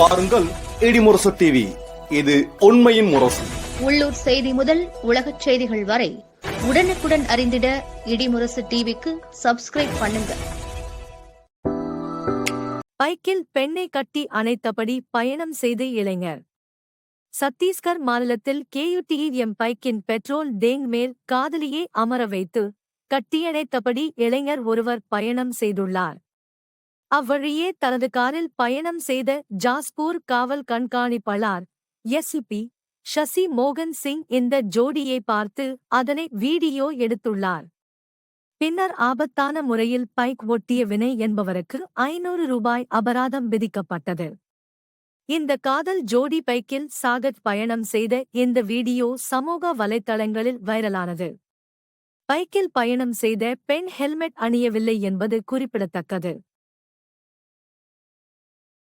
பாருங்கள் இடிமுரசு டிவி இது உண்மையின் முரசு. உள்ளூர் செய்தி முதல் உலகச் செய்திகள் வரை உடனுக்குடன் அறிந்திட இடிமுரசு டிவிக்கு சப்ஸ்கிரைப் பண்ணுங்க. பைக்கில் பெண்ணை கட்டி அணைத்தபடி பயணம் செய்த இளைஞர். சத்தீஸ்கர் மாநிலத்தில் கேயுடிஎம் பைக்கின் பெட்ரோல் டேங் மேல் காதலியே அமர வைத்து கட்டியணைத்தபடி இளைஞர் ஒருவர் பயணம் செய்துள்ளார். அவ்வழியே தனது காரில் பயணம் செய்த ஜாஸ்பூர் காவல் கண்காணிப்பாளர் எஸ்பி ஷசி மோகன் சிங் இந்த ஜோடியை பார்த்து அதனை வீடியோ எடுத்துள்ளார். பின்னர் ஆபத்தான முறையில் பைக் ஒட்டிய வினை என்பவருக்கு ஐநூறு ரூபாய் அபராதம் விதிக்கப்பட்டது. இந்த காதல் ஜோடி பைக்கில் சாகத் பயணம் செய்த இந்த வீடியோ சமூக வலைத்தளங்களில் வைரலானது. பைக்கில் பயணம் செய்த பெண் ஹெல்மெட் அணியவில்லை என்பது குறிப்பிடத்தக்கது.